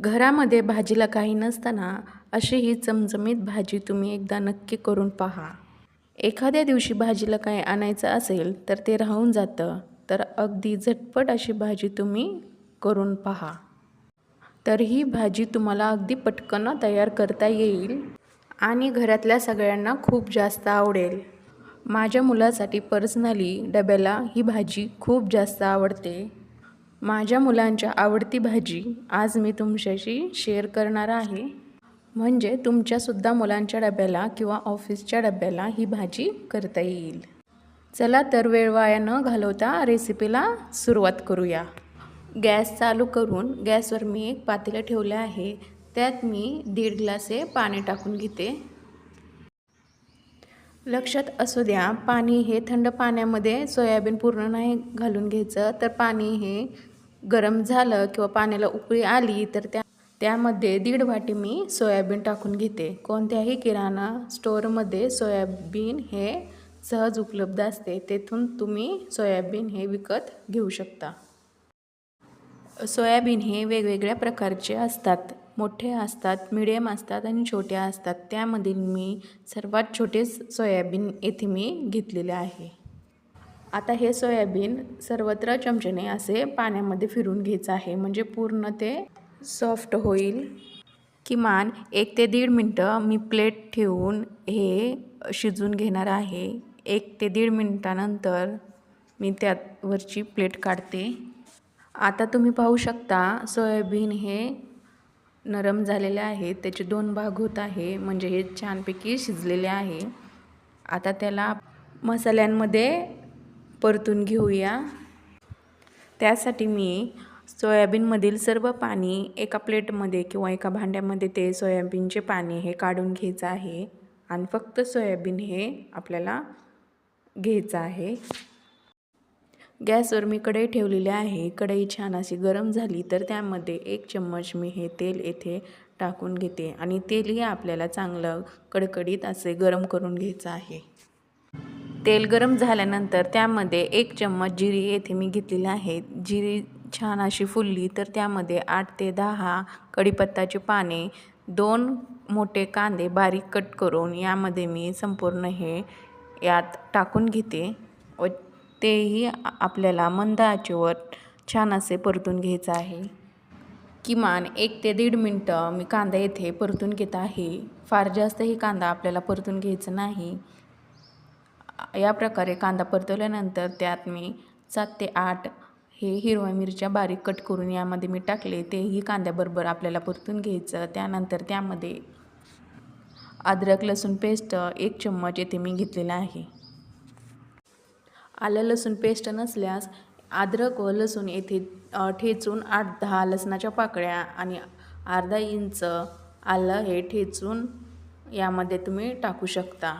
घरामध्ये भाजीला काही नसताना अशी ही चमचमीत भाजी तुम्ही एकदा नक्की करून पहा. एखाद्या दिवशी भाजीला काही आणायचं असेल तर ते राहून जातं. तर अगदी झटपट अशी भाजी तुम्ही करून पहा. तर ही भाजी तुम्हाला अगदी पटकन तयार करता येईल आणि घरातल्या सगळ्यांना खूप जास्त आवडेल. माझ्या मुलासाठी पर्सनली डब्याला ही भाजी खूप जास्त आवडते. माझ्या मुलांच्या आवडती भाजी आज मी तुमच्याशी शेअर करणार आहे. म्हणजे तुमच्यासुद्धा मुलांच्या डब्याला किंवा ऑफिसच्या डब्याला ही भाजी करता येईल. चला तर वेळ वाया न घालवता रेसिपीला सुरुवात करूया. गॅस चालू करून गॅसवर मी एक पातेलं ठेवले आहे. त्यात मी दीड ग्लासे पाणी टाकून घेते. लक्षात असू द्या पाणी हे थंड पाण्यामध्ये सोयाबीन पूर्ण नाही घालून घ्यायचं. तर पाणी हे गरम झालं किंवा पाण्याला उकळी आली तर त्या त्यामध्ये दीड वाटी मी सोयाबीन टाकून घेते. कोणत्याही किराणा स्टोअरमध्ये सोयाबीन हे सहज उपलब्ध असते. तेथून तुम्ही सोयाबीन हे विकत घेऊ शकता. सोयाबीन हे वेगवेगळ्या प्रकारचे असतात. मोठे असतात मिडियम असतात आणि छोटे असतात. त्यामधील मी सर्वात छोटे सोयाबीन येथे मी घेतलेले आहे. आता हे सोयाबीन सर्वत्र चमचेने असे पाण्यामध्ये फिरून घ्यायचं आहे. म्हणजे पूर्ण ते सॉफ्ट होईल. किमान एक ते दीड मिनटं मी प्लेट ठेवून हे शिजून घेणार आहे. एक ते दीड मिनटानंतर मी त्यावरची प्लेट काढते. आता तुम्ही पाहू शकता सोयाबीन हे नरम झालेले आहे. त्याचे दोन भाग होत आहे. म्हणजे हे छानपैकी शिजलेले आहे. आता त्याला मसाल्यांमध्ये परतून घेऊया. त्यासाठी मी सोयाबीनमधील सर्व पाणी एका प्लेटमध्ये किंवा एका भांड्यामध्ये ते सोयाबीनचे पाणी हे काढून घ्यायचं आहे. आणि फक्त सोयाबीन हे आपल्याला घ्यायचं आहे. गॅसवर मी कढई ठेवलेली आहे. कढई छान अशी गरम झाली तर त्यामध्ये एक चम्मच मी हे तेल येथे टाकून घेते. आणि तेलही आपल्याला चांगलं कडकडीत असे गरम करून घ्यायचं आहे. तेल गरम झाल्यानंतर त्यामध्ये एक चम्मच जिरी येथे मी घेतलेली आहे. जिरी छान अशी फुलली तर त्यामध्ये आठ ते दहा कढीपत्ताची पाने दोन मोठे कांदे बारीक कट करून यामध्ये मी संपूर्ण हे यात टाकून घेते व तेही आपल्याला मंद आचेवर छान असे परतून घ्यायचं आहे. किमान एक ते दीड मिनटं मी कांदा येथे परतून घेत आहे. फार जास्तही कांदा आपल्याला परतून घ्यायचं नाही. या प्रकारे कांदा परतवल्यानंतर त्यात मी सात ते आठ हे हिरव्या मिरच्या बारीक कट करून यामध्ये मी टाकले. तेही कांद्याबरोबर आपल्याला परतून घ्यायचं. त्यानंतर त्यामध्ये अद्रक लसूण पेस्ट एक चम्मच येथे मी घेतलेला आहे. आलं लसूण पेस्ट नसल्यास अद्रक व लसूण येथे ठेचून आठ दहा लसणाच्या पाकळ्या आणि अर्धा इंच आलं हे ठेचून यामध्ये तुम्ही टाकू शकता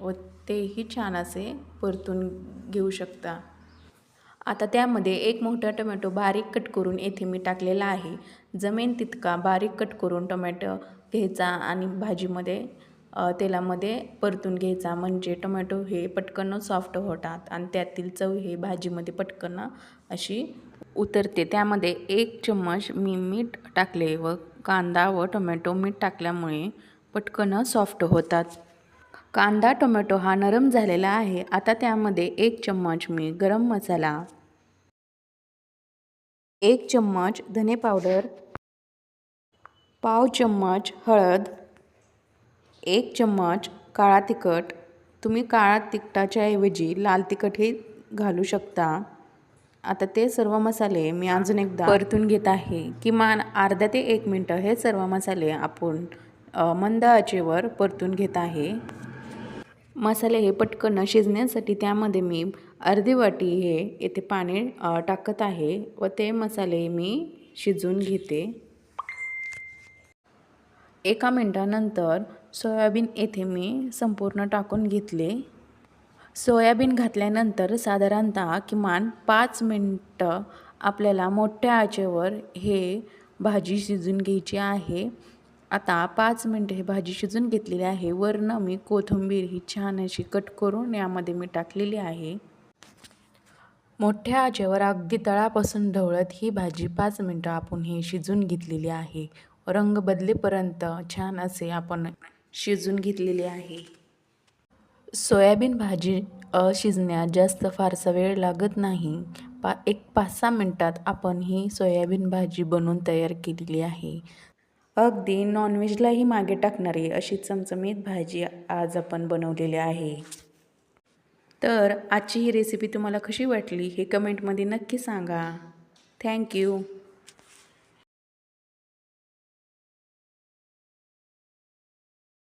व तेही छान असे परतून घेऊ शकता. आता त्यामध्ये एक मोठा टोमॅटो बारीक कट करून येथे मी टाकलेला आहे. जमेन तितका बारीक कट करून टोमॅटो घ्यायचा आणि भाजीमध्ये तेलामध्ये परतून घ्यायचा. म्हणजे टोमॅटो हे पटकन सॉफ्ट होतात आणि त्यातील चव हे भाजीमध्ये पटकन अशी उतरते. त्यामध्ये एक चम्मच मी मीठ टाकले व कांदा व टोमॅटो मीठ टाकल्यामुळे पटकन सॉफ्ट होतात. कांदा टोमॅटो हा नरम झालेला आहे. आता त्यामध्ये एक चम्मच मी गरम मसाला एक चम्मच धने पावडर पाव चम्मच हळद एक चम्मच काळा तिखट. तुम्ही काळा तिखटाच्या ऐवजी लाल तिखटही घालू शकता. आता ते सर्व मसाले मी अजून एकदा परतून घेत आहे. किमान अर्धा ते एक मिनटं हे सर्व मसाले आपण मंद आचेवर परतून घेत आहे. मसाले हे पटकन शिजण्यासाठी त्यामध्ये मी अर्धी वाटी हे येथे पाणी टाकत आहे व ते मसाले मी शिजवून घेते. एका मिनटानंतर सोयाबीन येथे मी संपूर्ण टाकून घेतले. सोयाबीन घातल्यानंतर साधारणतः किमान पाच मिनटं आपल्याला मोठ्या आचेवर हे भाजी शिजून घ्यायची आहे. आता पाच मिनटं हे भाजी शिजून घेतलेली आहे. वरनं मी कोथिंबीर ही छान अशी कट करून यामध्ये मी टाकलेली आहे. मोठ्या आचेवर अगदी तळापासून ढवळत ही भाजी पाच मिनटं आपण ही शिजून घेतलेली आहे. रंग बदलेपर्यंत छान असे आपण शिजून घेतलेली आहे. सोयाबीन भाजी शिजण्यात जास्त फारसा वेळ लागत नाही. पा एक पाच सहा मिनटात आपण ही सोयाबीन भाजी बनवून तयार केलेली आहे. अगदी नॉनव्हेजलाही मागे टाकणारी अशी चमचमीत भाजी आज आपण बनवलेली आहे. तर आजची ही रेसिपी तुम्हाला कशी वाटली हे कमेंटमध्ये नक्की सांगा. थँक्यू